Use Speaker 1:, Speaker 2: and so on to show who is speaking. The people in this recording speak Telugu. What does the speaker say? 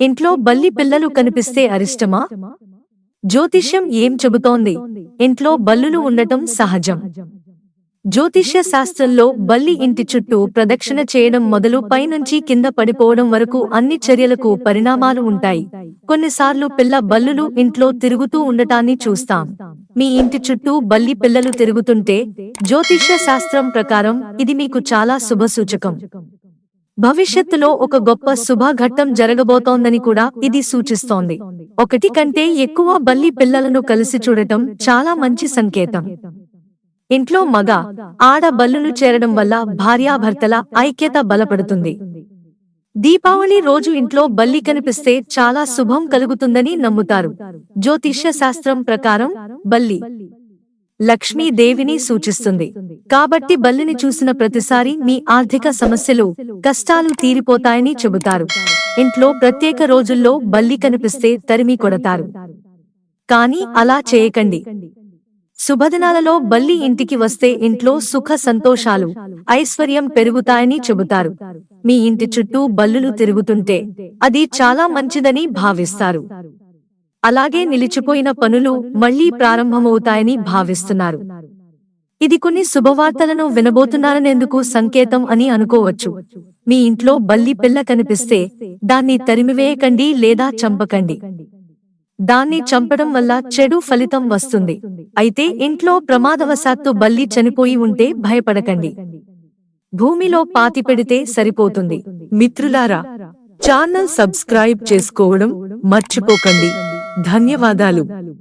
Speaker 1: ఇంట్లో బల్లి పిల్లలు కనిపిస్తే అరిష్టమా? జ్యోతిష్యం ఏం చెబుతోంది? ఇంట్లో బల్లులు ఉండటం సహజం. జ్యోతిష్య శాస్త్రంలో బల్లి ఇంటి చుట్టూ ప్రదక్షిణ చేయడం మొదలు పైనుంచి కింద పడిపోవడం వరకు అన్ని చర్యలకు పరిణామాలు ఉంటాయి. కొన్నిసార్లు పిల్ల బల్లులు ఇంట్లో తిరుగుతూ ఉండటాన్ని చూస్తాం. మీ ఇంటి చుట్టూ బల్లి పిల్లలు తిరుగుతుంటే జ్యోతిష్య శాస్త్రం ప్రకారం ఇది మీకు చాలా శుభసూచకం భవిష్యత్తులో ఒక గొప్ప శుభఘట్టం జరగబోతోందని కూడా ఇది సూచిస్తోంది. ఒకటి కంటే ఎక్కువ బల్లి పిల్లలను కలిసి చూడటం చాలా మంచి సంకేతం. ఇంట్లో మగ ఆడ బల్లును చేరడం వల్ల భార్యాభర్తల ఐక్యత బలపడుతుంది. దీపావళి రోజు ఇంట్లో బల్లి కనిపిస్తే చాలా శుభం కలుగుతుందని నమ్ముతారు. జ్యోతిష్య శాస్త్రం ప్రకారం బల్లి లక్ష్మీదేవిని సూచిస్తుంది. కాబట్టి బల్లిని చూసిన ప్రతిసారి మీ ఆర్థిక సమస్యలు కష్టాలు తీరిపోతాయని చెబుతారు. ఇంట్లో ప్రత్యేక రోజుల్లో బల్లి కనిపిస్తే తరిమి కొడతారు. కానీ అలా చేయకండి. శుభదినాలలో బల్లి ఇంటికి వస్తే ఇంట్లో సుఖ సంతోషాలు ఐశ్వర్యం పెరుగుతాయని చెబుతారు. మీ ఇంటి చుట్టూ బల్లులు తిరుగుతుంటే అది చాలా మంచిదని భావిస్తారు. అలాగే నిలిచిపోయిన పనులు మళ్ళీ ప్రారంభమవుతాయని భావిస్తున్నారు. ఇది కొన్ని శుభవార్తలను వినబోతున్నారనేందుకు సంకేతం అని అనుకోవచ్చు. మీ ఇంట్లో బల్లి పిల్ల కనిపిస్తే దాన్ని తరిమివేయకండి లేదా చంపకండి. దాన్ని చంపడం వల్ల చెడు ఫలితం వస్తుంది. అయితే ఇంట్లో ప్రమాదవశాత్తు బల్లి చనిపోయి ఉంటే భయపడకండి. భూమిలో పాతి పెడితే సరిపోతుంది.
Speaker 2: మిత్రులారా ఛానల్ సబ్స్క్రైబ్ చేసుకోవడం మర్చిపోకండి. ధన్యవాదాలు.